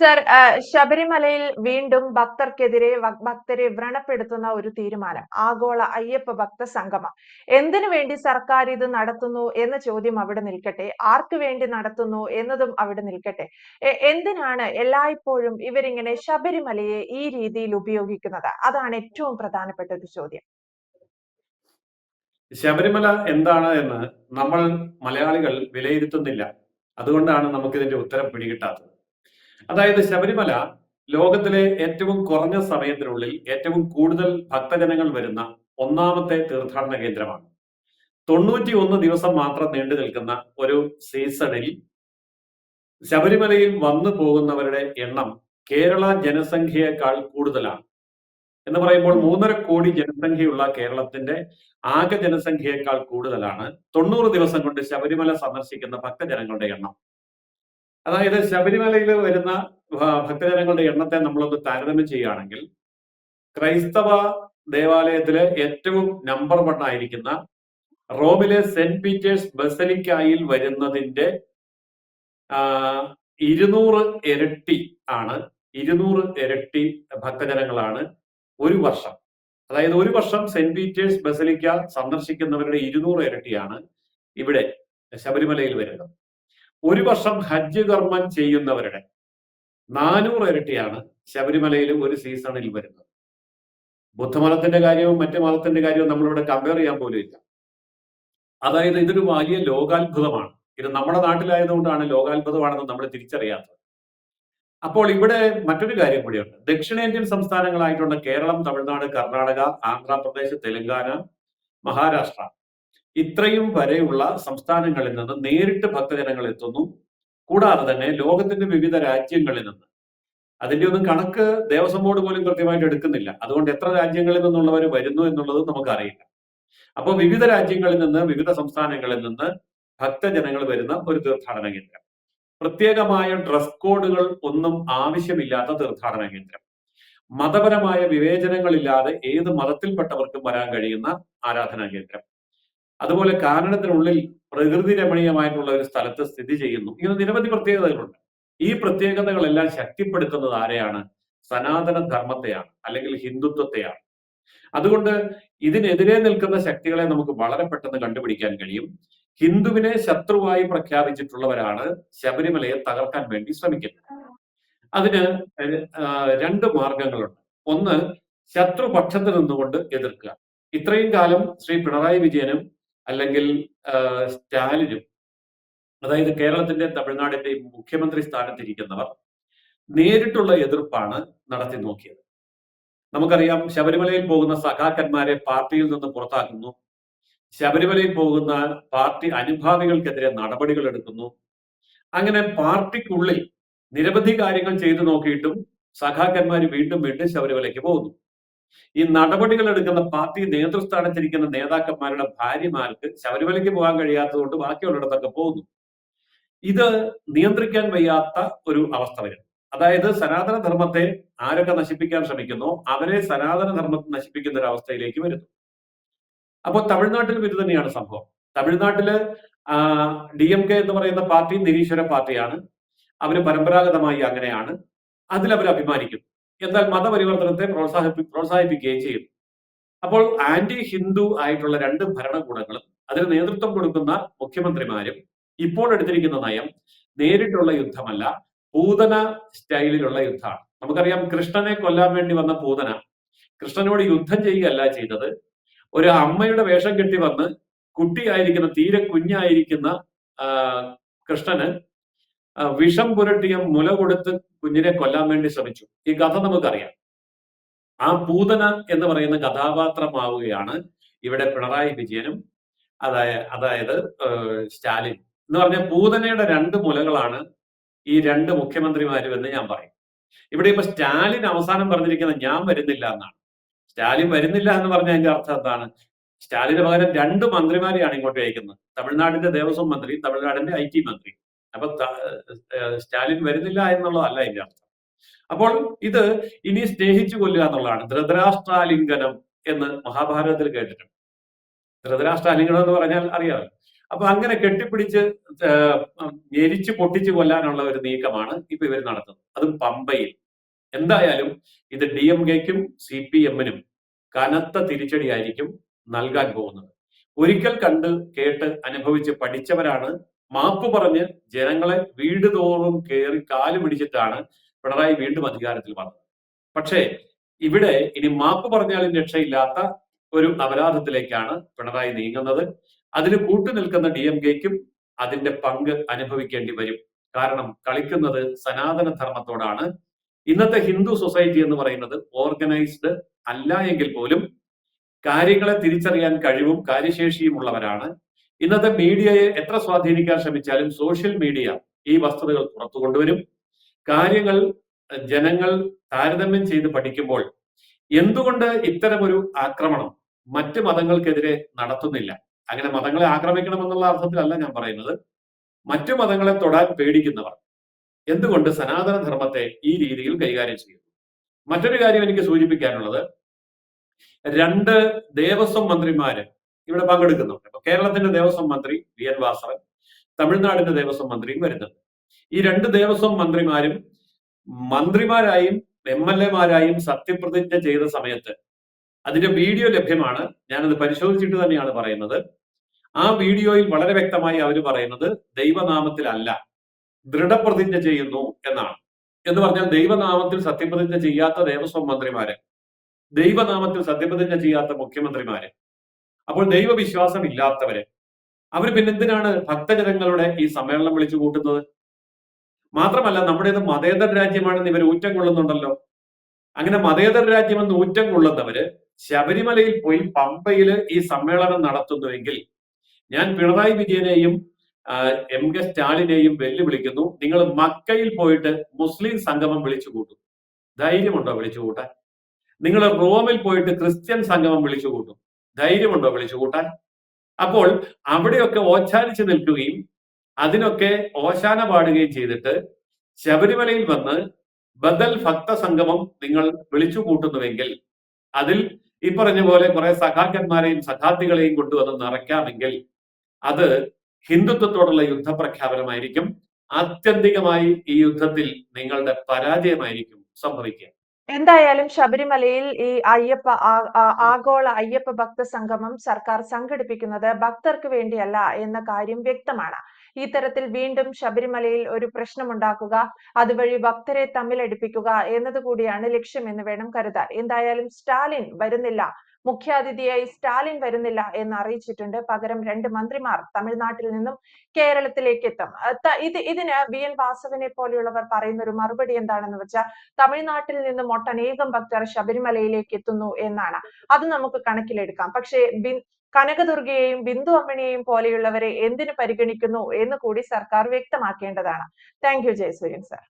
Sir ശബരിമലയിൽ വീണ്ടും ഭക്തർക്കെതിരെ ഭക്തരെ വ്രണപ്പെടുത്തുന്ന ഒരു തീരുമാനം. ആഗോള അയ്യപ്പ ഭക്ത സംഗമം. എന്തിനു വേണ്ടി സർക്കാർ ഇത് നടത്തുന്നു എന്ന ചോദ്യം അവിടെ നിൽക്കട്ടെ. ആർക്ക് വേണ്ടി നടത്തുന്നു എന്നതും അവിടെ നിൽക്കട്ടെ. എന്തിനാണ് എല്ലായ്പ്പോഴും ഇവരിങ്ങനെ ശബരിമലയെ ഈ രീതിയിൽ ഉപയോഗിക്കുന്നത്? അതാണ് ഏറ്റവും പ്രധാനപ്പെട്ട ഒരു ചോദ്യം. ശബരിമല എന്താണ് എന്ന് നമ്മൾ മലയാളികൾ വിലയിരുത്തുന്നില്ല. അതുകൊണ്ടാണ് നമുക്കിതിന്റെ ഉത്തരം പിടികിട്ടാത്തത്. അതായത് ശബരിമല ലോകത്തിലെ ഏറ്റവും കുറഞ്ഞ സമയത്തിനുള്ളിൽ ഏറ്റവും കൂടുതൽ ഭക്തജനങ്ങൾ വരുന്ന ഒന്നാമത്തെ തീർത്ഥാടന കേന്ദ്രമാണ്. തൊണ്ണൂറ്റി ഒന്ന് ദിവസം മാത്രം നീണ്ടു നിൽക്കുന്ന ഒരു സീസണിൽ ശബരിമലയിൽ വന്നു പോകുന്നവരുടെ എണ്ണം കേരള ജനസംഖ്യയേക്കാൾ കൂടുതലാണ്. എന്ന് പറയുമ്പോൾ മൂന്നര കോടി ജനസംഖ്യയുള്ള കേരളത്തിന്റെ ആകെ ജനസംഖ്യയേക്കാൾ കൂടുതലാണ് തൊണ്ണൂറ് ദിവസം കൊണ്ട് ശബരിമല സന്ദർശിക്കുന്ന ഭക്തജനങ്ങളുടെ എണ്ണം. അതായത് ശബരിമലയിൽ വരുന്ന ഭക്തജനങ്ങളുടെ എണ്ണത്തെ നമ്മളൊന്ന് താരതമ്യം ചെയ്യുകയാണെങ്കിൽ ക്രൈസ്തവ ദേവാലയത്തിലെ ഏറ്റവും നമ്പർ വൺ ആയിരിക്കുന്ന റോമിലെ സെന്റ് പീറ്റേഴ്സ് ബസലിക്കായിൽ വരുന്നതിന്റെ ഇരുന്നൂറ് ഇരട്ടി ആണ്. ഇരുന്നൂറ് ഇരട്ടി ഭക്തജനങ്ങളാണ് ഒരു വർഷം. അതായത് ഒരു വർഷം സെന്റ് പീറ്റേഴ്സ് ബസലിക്ക സന്ദർശിക്കുന്നവരുടെ ഇരുന്നൂറ് ഇരട്ടിയാണ് ഇവിടെ ശബരിമലയിൽ വരുന്നത്. ഒരു വർഷം ഹജ്ജ് കർമ്മം ചെയ്യുന്നവരുടെ നാനൂറ് ഇരട്ടിയാണ് ശബരിമലയിൽ ഒരു സീസണിൽ വരുന്നത്. ബുദ്ധമതത്തിന്റെ കാര്യവും മറ്റു മതത്തിന്റെ കാര്യവും നമ്മളിവിടെ കമ്പയർ ചെയ്യാൻ പോലും ഇല്ല. അതായത് ഇതൊരു വലിയ ലോകാത്ഭുതമാണ്. ഇത് നമ്മുടെ നാട്ടിലായതുകൊണ്ടാണ് ലോകാത്ഭുതമാണെന്ന് നമ്മൾ തിരിച്ചറിയാത്തത്. അപ്പോൾ ഇവിടെ മറ്റൊരു കാര്യം കൂടിയുണ്ട്. ദക്ഷിണേന്ത്യൻ സംസ്ഥാനങ്ങളായിട്ടുള്ള കേരളം തമിഴ്നാട് കർണാടക ആന്ധ്രാപ്രദേശ് തെലങ്കാന മഹാരാഷ്ട്ര ഇത്രയും വരെയുള്ള സംസ്ഥാനങ്ങളിൽ നിന്ന് നേരിട്ട് ഭക്തജനങ്ങൾ എത്തുന്നു. കൂടാതെ തന്നെ ലോകത്തിന്റെ വിവിധ രാജ്യങ്ങളിൽ നിന്ന്. അതിന്റെ ഒന്നും കണക്ക് ദേവസ്വം ബോർഡ് പോലും കൃത്യമായിട്ട് എടുക്കുന്നില്ല. അതുകൊണ്ട് എത്ര രാജ്യങ്ങളിൽ നിന്നുള്ളവർ വരുന്നു എന്നുള്ളത് നമുക്കറിയില്ല. അപ്പോൾ വിവിധ രാജ്യങ്ങളിൽ നിന്ന് വിവിധ സംസ്ഥാനങ്ങളിൽ നിന്ന് ഭക്തജനങ്ങൾ വരുന്ന ഒരു തീർത്ഥാടന കേന്ദ്രം. പ്രത്യേകമായ ഡ്രസ് കോഡുകൾ ഒന്നും ആവശ്യമില്ലാത്ത തീർത്ഥാടന കേന്ദ്രം. മതപരമായ വിവേചനങ്ങളില്ലാതെ ഏത് മതത്തിൽപ്പെട്ടവർക്കും വരാൻ കഴിയുന്ന ആരാധനാ കേന്ദ്രം. അതുപോലെ കാനനത്തിനുള്ളിൽ പ്രകൃതി രമണീയമായിട്ടുള്ള ഒരു സ്ഥലത്ത് സ്ഥിതി ചെയ്യുന്നു. ഇങ്ങനെ നിരവധി പ്രത്യേകതകളുണ്ട്. ഈ പ്രത്യേകതകളെല്ലാം ശക്തിപ്പെടുത്തുന്നത് ആരെയാണ്? സനാതന ധർമ്മത്തെയാണ് അല്ലെങ്കിൽ ഹിന്ദുത്വത്തെയാണ്. അതുകൊണ്ട് ഇതിനെതിരെ നിൽക്കുന്ന ശക്തികളെ നമുക്ക് വളരെ പെട്ടെന്ന് കണ്ടുപിടിക്കാൻ കഴിയും. ഹിന്ദുവിനെ ശത്രുവായി പ്രഖ്യാപിച്ചിട്ടുള്ളവരാണ് ശബരിമലയെ തകർക്കാൻ വേണ്ടി ശ്രമിക്കുന്നത്. അതിന് രണ്ട് മാർഗങ്ങളുണ്ട്. ഒന്ന് ശത്രുപക്ഷത്ത് നിന്നുകൊണ്ട് എതിർക്കുക. ഇത്രയും കാലം ശ്രീ പിണറായി വിജയനും അല്ലെങ്കിൽ സ്റ്റാലിനും അതായത് കേരളത്തിന്റെ തമിഴ്നാടിന്റെ മുഖ്യമന്ത്രി സ്ഥാനത്തിരിക്കുന്നവർ നേരിട്ടുള്ള എതിർപ്പാണ് നടത്തി നോക്കിയത്. നമുക്കറിയാം ശബരിമലയിൽ പോകുന്ന സഖാക്കന്മാരെ പാർട്ടിയിൽ നിന്ന് പുറത്താക്കുന്നു. ശബരിമലയിൽ പോകുന്ന പാർട്ടി അനുഭാവികൾക്കെതിരെ നടപടികൾ എടുക്കുന്നു. അങ്ങനെ പാർട്ടിക്കുള്ളിൽ നിരവധി കാര്യങ്ങൾ ചെയ്തു നോക്കിയിട്ടും സഖാക്കന്മാർ വീണ്ടും വീണ്ടും ശബരിമലയ്ക്ക് പോകുന്നു. ഈ നടപടികൾ എടുക്കുന്ന പാർട്ടി നേതൃസ്ഥാനത്തിരിക്കുന്ന നേതാക്കന്മാരുടെ ഭാര്യമാർക്ക് ശബരിമലയ്ക്ക് പോകാൻ കഴിയാത്തതുകൊണ്ട് ബാക്കിയുള്ളിടത്തൊക്കെ പോകുന്നു. ഇത് നിയന്ത്രിക്കാൻ വയ്യാത്ത ഒരു അവസ്ഥ വരും. അതായത് സനാതന ധർമ്മത്തെ ആരൊക്കെ നശിപ്പിക്കാൻ ശ്രമിക്കുന്നു അവരെ സനാതന ധർമ്മത്തെ നശിപ്പിക്കുന്ന ഒരു അവസ്ഥയിലേക്ക് വരുന്നു. അപ്പോൾ തമിഴ്നാട്ടിലും ഇത് തന്നെയാണ് സംഭവം. തമിഴ്നാട്ടിൽ ഡി എം കെ എന്ന് പറയുന്ന പാർട്ടി നിരീശ്വര പാർട്ടിയാണ്. അവർ പരമ്പരാഗതമായി അങ്ങനെയാണ്. അതിൽ അവർ അഭിമാനിക്കും എന്നാൽ മതപരിവർത്തനത്തെ പ്രോത്സാഹിപ്പി പ്രോത്സാഹിപ്പിക്കുകയും ചെയ്യും. അപ്പോൾ ആന്റി ഹിന്ദു ആയിട്ടുള്ള രണ്ട് ഭരണകൂടങ്ങളും അതിന് നേതൃത്വം കൊടുക്കുന്ന മുഖ്യമന്ത്രിമാരും ഇപ്പോൾ എടുത്തിരിക്കുന്ന നയം നേരിട്ടുള്ള യുദ്ധമല്ല പൂതന സ്റ്റൈലിലുള്ള യുദ്ധമാണ്. നമുക്കറിയാം കൃഷ്ണനെ കൊല്ലാൻ വേണ്ടി വന്ന പൂതന കൃഷ്ണനോട് യുദ്ധം ചെയ്യുകയല്ല ചെയ്തത്. ഒരു അമ്മയുടെ വേഷം കെട്ടി വന്ന് കുട്ടിയായിരിക്കുന്ന തീരെ കുഞ്ഞായിരിക്കുന്ന കൃഷ്ണന് വിഷം പുരട്ടിയ മുല കൊടുത്ത് കുഞ്ഞിനെ കൊല്ലാൻ വേണ്ടി ശ്രമിച്ചു. ഈ കഥ നമുക്കറിയാം. ആ പൂതന എന്ന് പറയുന്ന കഥാപാത്രമാവുകയാണ് ഇവിടെ പിണറായി വിജയനും അതായത് അതായത് സ്റ്റാലിൻ. എന്ന് പറഞ്ഞ പൂതനയുടെ രണ്ട് മുലകളാണ് ഈ രണ്ട് മുഖ്യമന്ത്രിമാരും എന്ന് ഞാൻ പറയും. ഇവിടെ ഇപ്പൊ സ്റ്റാലിൻ അവസാനം പറഞ്ഞിരിക്കുന്നത് ഞാൻ വരുന്നില്ല എന്നാണ്. സ്റ്റാലിൻ വരുന്നില്ല എന്ന് പറഞ്ഞ അതിന്റെ അർത്ഥം എന്താണ്? സ്റ്റാലിന് പകരം രണ്ട് മന്ത്രിമാരെയാണ് ഇങ്ങോട്ട് അയക്കുന്നത്. തമിഴ്നാടിന്റെ ദേവസ്വം മന്ത്രി തമിഴ്നാടിന്റെ ഐ ടി മന്ത്രി അപ്പൊ സ്റ്റാലിൻ വരുന്നില്ല എന്നുള്ളതല്ല ഇതിന്റെ അർത്ഥം. അപ്പോൾ ഇത് ഇനി സ്നേഹിച്ചു കൊല്ലുക എന്നുള്ളതാണ്. ധൃതരാഷ്ട്രാലിംഗനം എന്ന് മഹാഭാരതത്തിൽ കേട്ടിട്ടുണ്ട്. ധൃതരാഷ്ട്രാലിംഗനം എന്ന് പറഞ്ഞാൽ അറിയാമല്ലോ. അപ്പൊ അങ്ങനെ കെട്ടിപ്പിടിച്ച് ഞെരിച്ച് പൊട്ടിച്ച് കൊല്ലാനുള്ള ഒരു നീക്കമാണ് ഇപ്പൊ ഇവർ നടത്തുന്നത്. അത് പമ്പയിൽ. എന്തായാലും ഇത് ഡി എം കെക്കും സി പി എമ്മിനും കനത്ത തിരിച്ചടിയായിരിക്കും നൽകാൻ പോകുന്നത്. ഒരിക്കൽ കണ്ട് കേട്ട് അനുഭവിച്ച് പഠിച്ചവരാണ് മാപ്പ് പറഞ്ഞ് ജനങ്ങളെ വീട് തോറും കയറി കാൽ പിടിച്ചിട്ടാണ് പിണറായി വീണ്ടും അധികാരത്തിൽ വന്നത്. പക്ഷേ ഇവിടെ ഇനി മാപ്പ് പറഞ്ഞാലും രക്ഷയില്ലാത്ത ഒരു അപരാധത്തിലേക്കാണ് പിണറായി നീങ്ങുന്നത്. അതിന് കൂട്ടുനിൽക്കുന്ന ഡി എം കെക്കും അതിന്റെ പങ്ക് അനുഭവിക്കേണ്ടി വരും. കാരണം കളിക്കുന്നത് സനാതന ധർമ്മത്തോടാണ് ഇന്നത്തെ ഹിന്ദു സൊസൈറ്റി എന്ന് പറയുന്നത് ഓർഗനൈസ്ഡ് അല്ല എങ്കിൽ പോലും കാര്യങ്ങളെ തിരിച്ചറിയാൻ കഴിവും കാര്യശേഷിയും ഉള്ളവരാണ്. ഇന്നത്തെ മീഡിയയെ എത്ര സ്വാധീനിക്കാൻ ശ്രമിച്ചാലും സോഷ്യൽ മീഡിയ ഈ വസ്തുതകൾ പുറത്തു കൊണ്ടുവരും. കാര്യങ്ങൾ ജനങ്ങൾ താരതമ്യം ചെയ്ത് പഠിക്കുമ്പോൾ എന്തുകൊണ്ട് ഇത്തരമൊരു ആക്രമണം മറ്റ് മതങ്ങൾക്കെതിരെ നടത്തുന്നില്ല? അങ്ങനെ മതങ്ങളെ ആക്രമിക്കണമെന്നുള്ള അർത്ഥത്തിലല്ല ഞാൻ പറയുന്നത്. മറ്റു മതങ്ങളെ തൊടാൻ പേടിക്കുന്നവർ എന്തുകൊണ്ട് സനാതന ധർമ്മത്തെ ഈ രീതിയിൽ കൈകാര്യം ചെയ്യുന്നു? മറ്റൊരു കാര്യം എനിക്ക് സൂചിപ്പിക്കാനുള്ളത്. രണ്ട് ദേവസ്വം മന്ത്രിമാര് ഇവിടെ പങ്കെടുക്കുന്നുണ്ട്. അപ്പൊ കേരളത്തിന്റെ ദേവസ്വം മന്ത്രി വി എൻ വാസവൻ തമിഴ്നാടിന്റെ ദേവസ്വം മന്ത്രിയും വരുന്നുണ്ട്. ഈ രണ്ട് ദേവസ്വം മന്ത്രിമാരും മന്ത്രിമാരായും എം എൽ എമാരായും സത്യപ്രതിജ്ഞ ചെയ്ത സമയത്ത് അതിന്റെ വീഡിയോ ലഭ്യമാണ്. ഞാനത് പരിശോധിച്ചിട്ട് തന്നെയാണ് പറയുന്നത്. ആ വീഡിയോയിൽ വളരെ വ്യക്തമായി അവർ പറയുന്നത് ദൈവനാമത്തിലല്ല ദൃഢപ്രതിജ്ഞ ചെയ്യുന്നു എന്നാണ്. എന്ന് പറഞ്ഞാൽ ദൈവനാമത്തിൽ സത്യപ്രതിജ്ഞ ചെയ്യാത്ത ദേവസ്വം മന്ത്രിമാരെ ദൈവനാമത്തിൽ സത്യപ്രതിജ്ഞ ചെയ്യാത്ത മുഖ്യമന്ത്രിമാര് അപ്പോൾ ദൈവവിശ്വാസം ഇല്ലാത്തവര്. അവർ പിന്നെന്തിനാണ് ഭക്തജനങ്ങളുടെ ഈ സമ്മേളനം വിളിച്ചു കൂട്ടുന്നത്? മാത്രമല്ല നമ്മുടേത് മതേതര രാജ്യമാണെന്ന് ഇവർ ഊറ്റം കൊള്ളുന്നുണ്ടല്ലോ. അങ്ങനെ മതേതര രാജ്യമെന്ന് ഊറ്റം കൊള്ളുന്നവര് ശബരിമലയിൽ പോയി പമ്പയിൽ ഈ സമ്മേളനം നടത്തുന്നുവെങ്കിൽ ഞാൻ പിണറായി വിജയനെയും എം കെ സ്റ്റാലിനെയും വെല്ലുവിളിക്കുന്നു. നിങ്ങൾ മക്കയിൽ പോയിട്ട് മുസ്ലിം സംഗമം വിളിച്ചു കൂട്ടും. ധൈര്യമുണ്ടോ വിളിച്ചു കൂട്ടാൻ? നിങ്ങൾ റോമിൽ പോയിട്ട് ക്രിസ്ത്യൻ സംഗമം വിളിച്ചു കൂട്ടും. ധൈര്യമുണ്ടോ വിളിച്ചു കൂട്ടാൻ? അപ്പോൾ അവിടെയൊക്കെ ഓച്ചാനിച്ച് നിൽക്കുകയും അതിനൊക്കെ ഓശാന പാടുകയും ചെയ്തിട്ട് ശബരിമലയിൽ വന്ന് ബദൽ ഭക്ത സംഗമം നിങ്ങൾ വിളിച്ചു കൂട്ടുന്നുവെങ്കിൽ അതിൽ ഈ പറഞ്ഞ പോലെ കുറെ സഖാക്കന്മാരെയും സഖാത്തികളെയും കൊണ്ടുവന്ന് നിറയ്ക്കാമെങ്കിൽ അത് ഹിന്ദുത്വത്തോടുള്ള യുദ്ധപ്രഖ്യാപനമായിരിക്കും. ആത്യന്തികമായി ഈ യുദ്ധത്തിൽ നിങ്ങളുടെ പരാജയമായിരിക്കും സംഭവിക്കുക. എന്തായാലും ശബരിമലയിൽ ഈ അയ്യപ്പ ആഗോള അയ്യപ്പ ഭക്ത സംഗമം സർക്കാർ സംഘടിപ്പിക്കുന്നത് ഭക്തർക്ക് വേണ്ടിയല്ല എന്ന കാര്യം വ്യക്തമാണ്. ഈ തരത്തിൽ വീണ്ടും ശബരിമലയിൽ ഒരു പ്രശ്നമുണ്ടാക്കുക അതുവഴി ഭക്തരെ തമ്മിലടിപ്പിക്കുക എന്നതുകൂടിയാണ് ലക്ഷ്യമെന്ന് വേണം കരുതാൻ. എന്തായാലും സ്റ്റാലിൻ വരുന്നില്ല മുഖ്യാതിഥിയായി സ്റ്റാലിൻ വരുന്നില്ല എന്ന് അറിയിച്ചിട്ടുണ്ട്. പകരം രണ്ട് മന്ത്രിമാർ തമിഴ്നാട്ടിൽ നിന്നും കേരളത്തിലേക്ക് എത്തും. ഇത് ഇതിന് വി എൻ വാസവനെ പോലെയുള്ളവർ പറയുന്ന ഒരു മറുപടി എന്താണെന്ന് വെച്ചാൽ തമിഴ്നാട്ടിൽ നിന്നും ഒട്ടനേകം ഭക്തർ ശബരിമലയിലേക്ക് എത്തുന്നു എന്നാണ്. അത് നമുക്ക് കണക്കിലെടുക്കാം. പക്ഷേ ബി- കനകദുർഗയെയും ബിന്ദു അമ്മണിയെയും പോലെയുള്ളവരെ എന്തിനു പരിഗണിക്കുന്നു എന്ന് കൂടി സർക്കാർ വ്യക്തമാക്കേണ്ടതാണ്. Thank you Jayasuryan sir.